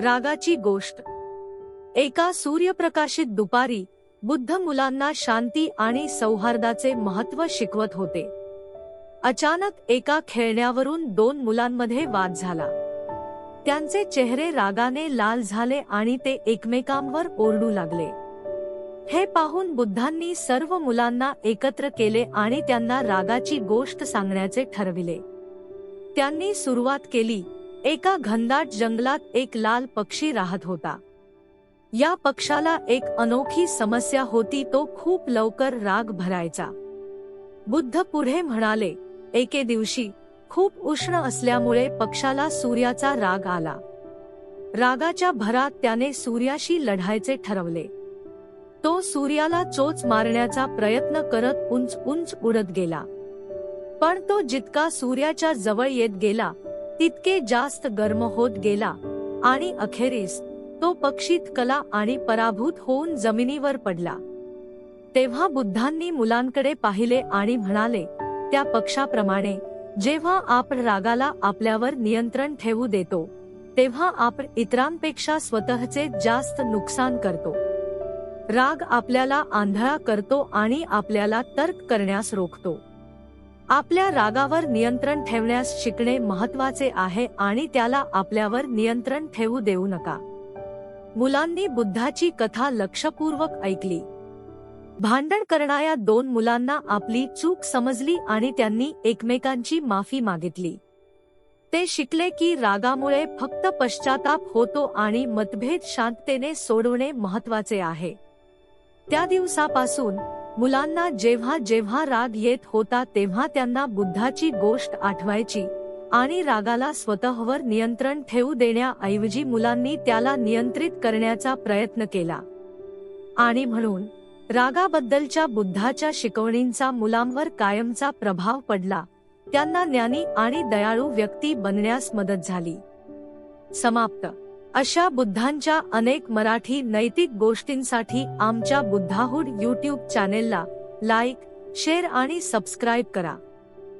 रागाची गोष्ट. एका सूर्यप्रकाशित दुपारी बुद्ध मुलांना शांती आणि सौहार्दाचे महत्त्व शिकवत होते. अचानक एका खेळण्यावरून दोन मुलांमध्ये वाद झाला. त्यांचे चेहरे रागाने लाल झाले आणि ते एकमेकांवर ओरडू लागले. हे पाहून बुद्धांनी सर्व मुलांना एकत्र केले आणि त्यांना रागाची गोष्ट सांगण्याचे ठरविले. त्यांनी सुरुवात केली एका घनदाट जंगलात एक लाल पक्षी राहत होता. या पक्षाला एक अनोखी समस्या होती तो खूप लवकर राग भरायचा. बुद्ध पुढे म्हणाले एके दिवशी खूप उष्ण असल्यामुळे पक्षाला सूर्याचा राग आला. रागाच्या भरात त्याने सूर्याशी लढायचे ठरवले. तो सूर्याला चोच मारण्याचा प्रयत्न करत उंच उंच उडत गेला. पण तो जितका सूर्याच्या जवळ येत गेला तितके जास्त गर्म होत गेला आणि अखेरीस तो पक्षीत कला आणि पराभूत होऊन जमिनीवर पडला. तेव्हा बुद्धांनी मुलांकडे पाहिले आणि म्हणाले त्या पक्षाप्रमाणे जेव्हा आपण रागाला आपल्यावर नियंत्रण ठेवू देतो तेव्हा आपण इतरांपेक्षा स्वतःचे जास्त नुकसान करतो. राग आपल्याला आंधळा करतो आणि आपल्याला तर्क करण्यास रोखतो. आपल्या रागावर नियंत्रण ठेवण्यास शिकणे महत्त्वाचे आहे आणि त्याला आपल्यावर नियंत्रण ठेवू देऊ नका. मुलांनी बुद्धाची कथा लक्षपूर्वक ऐकली. भांडण करणाऱ्या दोन मुलांना आपली चूक समजली आणि त्यांनी एकमेकांची माफी मागितली. ते शिकले की रागामुळे फक्त पश्चाताप होतो आणि मतभेद शांततेने सोडवणे महत्त्वाचे आहे. त्या दिवसापासून मुलांना जेव्हा जेव्हा राग येत होता तेव्हा त्यांना बुद्धाची गोष्ट आठवायची आणि रागाला स्वतःवर नियंत्रण ठेवू देण्याऐवजी मुलांनी त्याला नियंत्रित करण्याचा प्रयत्न केला. आणि म्हणून रागाबद्दलच्या बुद्धाच्या शिकवणींचा मुलांवर कायमचा प्रभाव पडला. त्यांना ज्ञानी आणि दयाळू व्यक्ती बनण्यास मदत झाली. समाप्त. अशा बुद्धांच्या अनेक मराठी नैतिक गोष्टींसाठी आमच्या बुद्धाहूड यूट्यूब चॅनेलला लाईक शेअर आणि सबस्क्राईब करा.